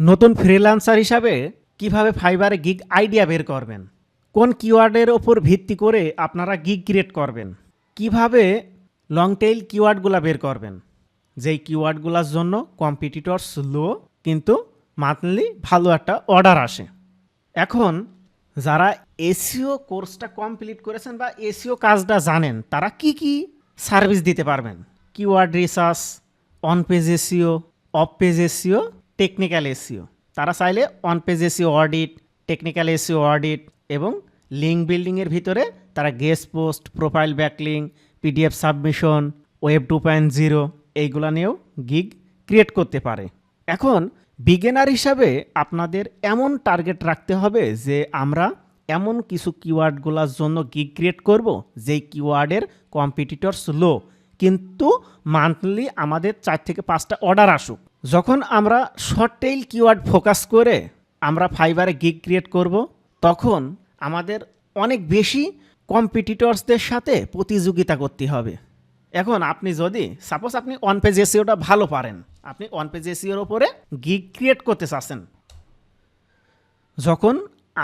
নতুন ফ্রিল্যান্সার হিসাবে কীভাবে ফাইবারে গিগ আইডিয়া বের করবেন? কোন কিওয়ার্ডের ওপর ভিত্তি করে আপনারা গিগ ক্রিয়েট করবেন? কীভাবে লং টেইল কিওয়ার্ডগুলো বের করবেন? যেই কিওয়ার্ডগুলোর জন্য কম্পিটিটরস লো কিন্তু মান্থলি ভালো একটা অর্ডার আসে। এখন যারা এসিও কোর্সটা কমপ্লিট করেছেন বা এসিও কাজটা জানেন, তারা কি কি সার্ভিস দিতে পারবেন? Keyword research on page SEO off page SEO technical SEO তারা চাইলে on page SEO audit technical SEO audit এবং লিঙ্ক বিল্ডিংয়ের ভিতরে তারা guest post profile backlink PDF submission web two point zero এইগুলো নিয়েও গিগ ক্রিয়েট করতে পারে। এখন বিগিনার হিসাবে আপনাদের এমন টার্গেট রাখতে হবে যে আমরা এমন কিছু কিওয়ার্ডগুলোর জন্য গিগ ক্রিয়েট করব যেই কিওয়ার্ডের কম্পিটিটরস লো কিন্তু মান্থলি আমাদের চার থেকে পাঁচটা অর্ডার আসুক। যখন আমরা শর্ট টেইল কিওয়ার্ড ফোকাস করে আমরা ফাইবারে গিগ ক্রিয়েট করব, তখন আমাদের অনেক বেশি কম্পিটিটরসদের সাথে প্রতিযোগিতা করতে হবে। এখন আপনি যদি সাপোজ আপনি ওয়ান পেজ এসিওটা ভালো পারেন, আপনি ওয়ান পেজ এসিওর ওপরে গিগ ক্রিয়েট করতে চাচ্ছেন, যখন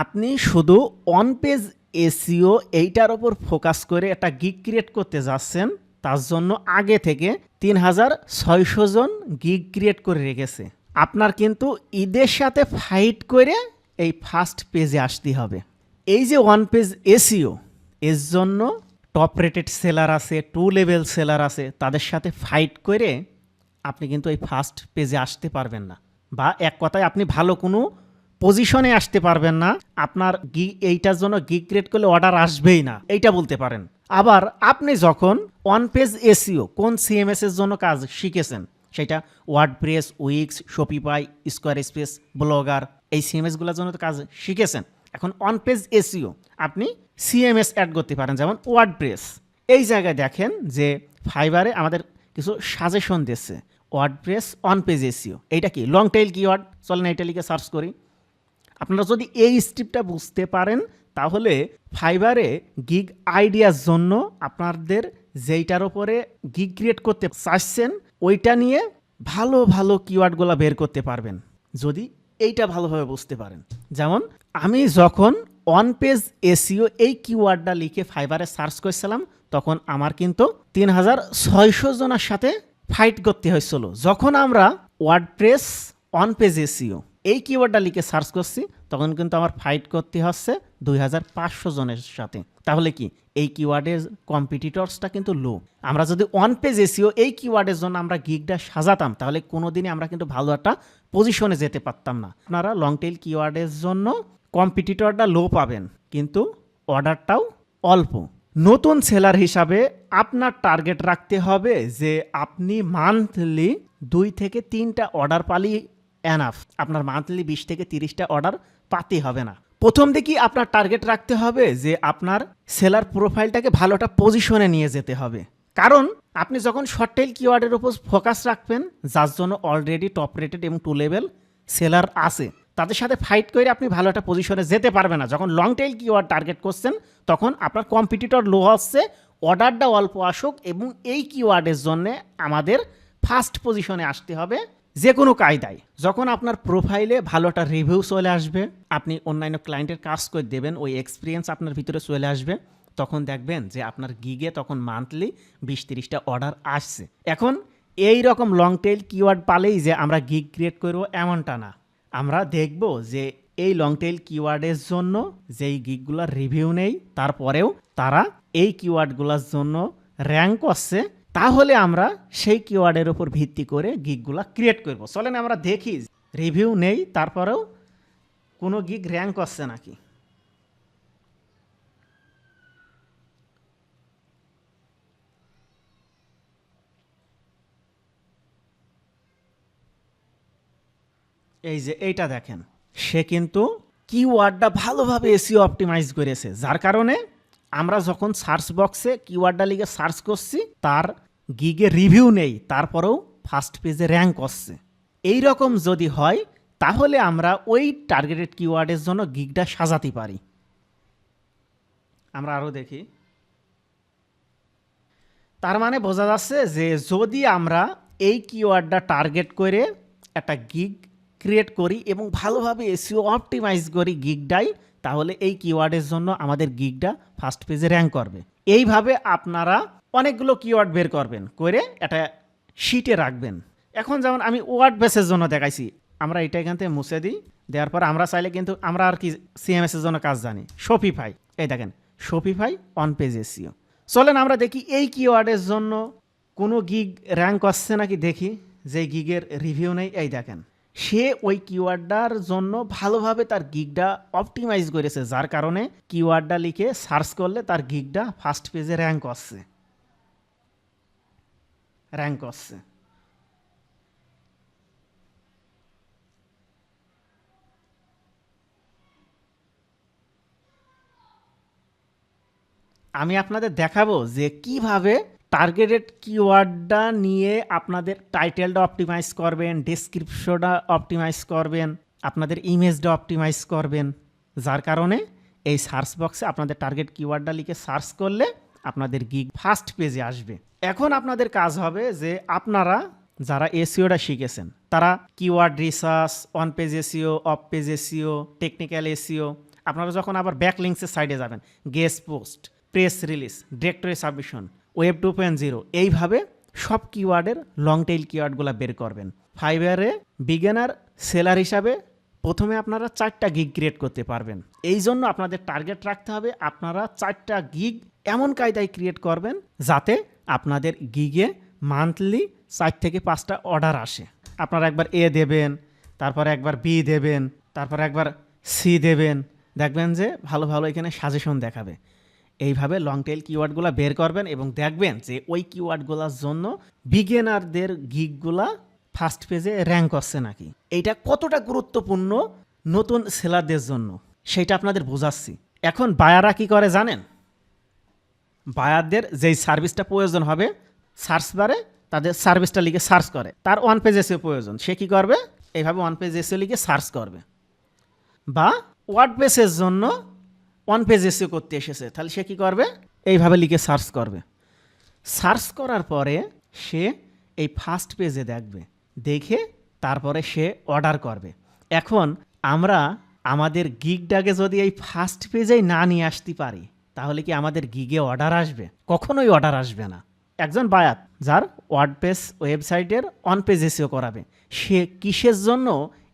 আপনি শুধু অন পেজ এসিও এইটার ওপর ফোকাস করে একটা গিগ ক্রিয়েট করতে যাচ্ছেন, তার জন্য আগে থেকে তিন হাজার ছয়শো জন গিগ ক্রিয়েট করে রেখেছে। আপনার কিন্তু ঈদের সাথে ফাইট করে এই ফার্স্ট পেজে আসতে হবে। এই যে ওয়ান পেজ এসিও এর জন্য টপ রেটেড সেলার আছে টু লেভেল সেলার আছে, তাদের সাথে ফাইট করে আপনি কিন্তু এই ফার্স্ট পেজে আসতে পারবেন না। বা এক কথায় আপনি ভালো কোনো পজিশনে আসতে পারবেন না। আপনার গি এইটার জন্য গিগ ক্রিয়েট করলে অর্ডার আসবেই না। এইটা বলতে পারেন। আবার আপনি যখন অন পেজ এসিও কোন সিএমএস এর জন্য কাজ শিখেছেন, সেটা WordPress Wix Shopify Squarespace Blogger এই সিএমএসগুলোর জন্য তো কাজ শিখেছেন। এখন অন পেজ এসিও আপনি সিএমএস অ্যাড করতে পারেন, যেমন ওয়ার্ড প্রেস এই জায়গায় দেখেন যে ফাইবারে আমাদের কিছু সাজেশন দিচ্ছে WordPress on page SEO এইটা কি? লং টেইল কিওয়ার্ড চলেন এইটা লিখে সার্চ করি। আপনারা যদি এই স্ট্রিপটা বুঝতে পারেন তাহলে ফাইবারে গিগ আইডিয়ার জন্য আপনাদের যেইটার ওপরে গিগ ক্রিয়েট করতে চাচ্ছেন, ওইটা নিয়ে ভালো ভালো কিওয়ার্ডগুলো বের করতে পারবেন। যদি এইটা ভালোভাবে বুঝতে পারেন। যেমন, আমি যখন অন পেজ এসিও এই কিওয়ার্ডটা লিখে ফাইবারে সার্চ করেছিলাম, তখন আমার কিন্তু তিন হাজার ছয়শো জনের সাথে ফাইট করতে হয়েছিল। যখন আমরা ওয়ার্ডপ্রেস অন পেজ এসিও এই কিওয়ার্ডটা লিখে সার্চ করছি, তখন কিন্তু আমার ফাইট করতে হচ্ছে দুই হাজার পাঁচশো জনের সাথে। তাহলে কি? এই কিওয়ার্ডের কম্পিটিটরসটা কিন্তু লো আমরা যদি অন পেজ এসিও এই কিওয়ার্ডের জন্য আমরা গিগটা সাজাতাম, তাহলে কোনোদিনই আমরা কিন্তু ভালো একটা পজিশনে যেতে পারতাম না। আপনারা লং টেল কিওয়ার্ডের জন্য কম্পিটিটরটা লো পাবেন, কিন্তু অর্ডারটাও অল্প। নতুন সেলার হিসাবে আপনার টার্গেট রাখতে হবে যে আপনি মান্থলি দুই থেকে তিনটা অর্ডার পালি এনাফ আপনার মান্থলি বিশ থেকে তিরিশটা অর্ডার পাতে হবে না। প্রথম দিকেই আপনার টার্গেট রাখতে হবে যে আপনার সেলার প্রোফাইলটাকে ভালো একটা পজিশনে নিয়ে যেতে হবে। কারণ আপনি যখন শর্ট টেল কিওয়ার্ডের উপর ফোকাস রাখবেন, যার জন্য অলরেডি টপ রেটেড এবং টু লেভেল সেলার আছে, তাদের সাথে ফাইট করে আপনি ভালো একটা পজিশনে যেতে পারবেন না। যখন লং টেল কিওয়ার্ড টার্গেট করছেন, তখন আপনার কম্পিটিটর লো আসছে অর্ডারটা অল্প আসুক এবং এই কিওয়ার্ডের জন্য আমাদের ফার্স্ট পজিশনে আসতে হবে। যে কোনো কায়দায়, যখন আপনার প্রোফাইলে ভালো একটা রিভিউ চলে আসবে, আপনি অন্যান্য ক্লায়েন্টের কাজ করে দেবেন, ওই এক্সপিরিয়েন্স আপনার ভিতরে চলে আসবে, তখন দেখবেন যে আপনার গিগে তখন মান্থলি বিশ তিরিশটা অর্ডার আসছে। এখন এই রকম লং টেল কিওয়ার্ড পালেই যে আমরা গিগ ক্রিয়েট করব এমনটা না। আমরা দেখব যে এই লং টেল কিওয়ার্ডের জন্য যেই গিগগুলোর রিভিউ নেই, তারপরেও তারা এই কিওয়ার্ডগুলোর জন্য র্যাঙ্ক করছে তাহলে আমরা সেই কিওয়ার্ডের উপর ভিত্তি করে গিগগুলা ক্রিয়েট করব। চলেন আমরা দেখি রিভিউ নেই, তারপরেও কোনো গিগ র্যাঙ্ক করছে নাকি? এই যে এইটা দেখেন, সে কিন্তু কিওয়ার্ডটা ভালোভাবে এসিও অপটিমাইজ করেছে, যার কারণে আমরা যখন সার্চ বক্সে কিওয়ার্ডটা লিখে সার্চ করছি, তার গিগে রিভিউ নেই, তারপরেও ফার্স্ট পেজে র্যাঙ্ক করছে এই রকম যদি হয়, তাহলে আমরা ওই টার্গেটেড কিওয়ার্ডের জন্য গিগটা সাজাতে পারি। আমরা আরও দেখি। তার মানে বোঝা যাচ্ছে যে যদি আমরা এই কিওয়ার্ডটা টার্গেট করে একটা গিগ ক্রিয়েট করি এবং ভালোভাবে এসিও অপটিমাইজ করি গিগটাই তাহলে এই কিওয়ার্ডের জন্য আমাদের গিগটা ফার্স্ট পেজে র্যাঙ্ক করবে। এইভাবে আপনারা অনেকগুলো কিওয়ার্ড বের করবেন, করে এটা শিটে রাখবেন। এখন যেমন আমি ওয়ার্ড বেসের জন্য দেখাইছি, আমরা এটা এখান থেকে মুছে দিই, দেওয়ার পর আমরা চাইলে কিন্তু আমরা আর কি সিএমএস এর জন্য কাজ জানি। শপিফাই এই দেখেন শপিফাই অন পেজ এসিও চলেন আমরা দেখি এই কিওয়ার্ডের জন্য কোনো গিগ র্যাঙ্ক আসছে নাকি দেখি যে গিগের রিভিউ নেই, এই দেখেন। সে ওই কিওয়ার্ডটার জন্য ভালোভাবে তার গিগটা অপটিমাইজ করেছে, যার কারণে কিওয়ার্ডটা লিখে সার্চ করলে তার গিগটা ফার্স্ট পেজে র্যাঙ্ক আসছে র্যাঙ্ক আসছে আমি আপনাদের দেখাবো যে কীভাবে টার্গেটেড কিওয়ার্ডটা নিয়ে আপনাদের টাইটেলটা অপটিমাইজ করবেন ডেসক্রিপশনটা অপটিমাইজ করবেন, আপনাদের ইমেজটা অপটিমাইজ করবেন। যার কারণে এই সার্চ বক্সে আপনাদের টার্গেট কিওয়ার্ডটা লিখে সার্চ করলে আপনাদের গিগ ফার্স্ট পেজে আসবে। এখন আপনাদের কাজ হবে যে আপনারা যারা এসিওটা শিখেছেন, তারা keyword research on page SEO off page SEO technical SEO আপনারা যখন আবার ব্যাকলিংসের সাইডে যাবেন guest post press release directory submission web two point zero. এইভাবে সব কিওয়ার্ডের লং টেইল কিওয়ার্ডগুলো বের করবেন। ফাইবারে বিজ্ঞানার সেলার হিসাবে প্রথমে আপনারা চারটা গিগ ক্রিয়েট করতে পারবেন। এই জন্য আপনাদের টার্গেট রাখতে হবে, আপনারা চারটা গিগ এমন কায়দায় ক্রিয়েট করবেন যাতে আপনাদের গিগে মান্থলি চার থেকে পাঁচটা অর্ডার আসে। আপনারা একবার এ দেবেন, তারপর একবার বি দেবেন, তারপর একবার সি দেবেন। দেখবেন যে ভালো ভালো এখানে সাজেশন দেখাবে। এইভাবে লং টেল কিওয়ার্ডগুলো বের করবেন এবং দেখবেন যে ওই কিওয়ার্ডগুলোর জন্য বিগেনারদের গিগগুলা ফার্স্ট পেজে র্যাঙ্ক করছে নাকি। এইটা কতটা গুরুত্বপূর্ণ নতুন সেলারদের জন্য, সেটা আপনাদের বোঝাচ্ছি। এখন বায়ারা কি করে জানেন? বায়ারদের যেই সার্ভিসটা প্রয়োজন হবে সার্চ বারে তাদের সার্ভিসটা লিখে সার্চ করে। তার ওয়ান পেজ এসে প্রয়োজন। সে কি করবে? এইভাবে ওয়ান পেজ এসে লিখে সার্চ করবে। বা ওয়ার্ড পেজের জন্য ওয়ান পেজ এসে করতে এসেছে, তাহলে সে কি করবে? এইভাবে লিখে সার্চ করবে। সার্চ করার পরে সে এই ফার্স্ট পেজে দেখবে, দেখে তারপরে সে অর্ডার করবে। এখন আমরা আমাদের গিগটাকে যদি এই ফার্স্ট পেজেই না নিয়ে আসতে পারি, তাহলে কি আমাদের গিগে অর্ডার আসবে? কখনোই অর্ডার আসবে না। একজন বায়াত, যার ওয়ার্ডপ্রেস ওয়েবসাইটের অন পেজ এসেও করাবে, সে কিসের জন্য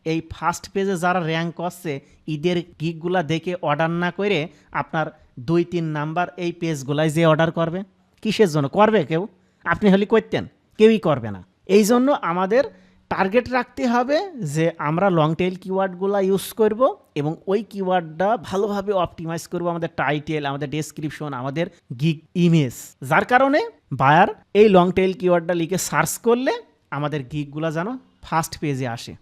এই ফার্স্ট পেজে যারা র্যাঙ্ক করছে, ঈদের গিকগুলা দেখে অর্ডার না করে আপনার দুই, তিন নাম্বার এই পেজগুলাই যে অর্ডার করবে, কিসের জন্য? করবে কেউ? আপনি হলে করতেন, কেউই করবে না। এই জন্য আমাদের টার্গেট রাখতে হবে যে আমরা লং টেল কিওয়ার্ডগুলো ইউজ করব এবং ওই কিওয়ার্ডটা ভালোভাবে অপটিমাইজ করব আমাদের টাইটেল আমাদের ডেসক্রিপশন আমাদের গিগ ইমেজ যার কারণে বায়ার এই লং টেল কিওয়ার্ডটা লিখে সার্চ করলে আমাদের গিকগুলো যেন ফার্স্ট পেজে আসে।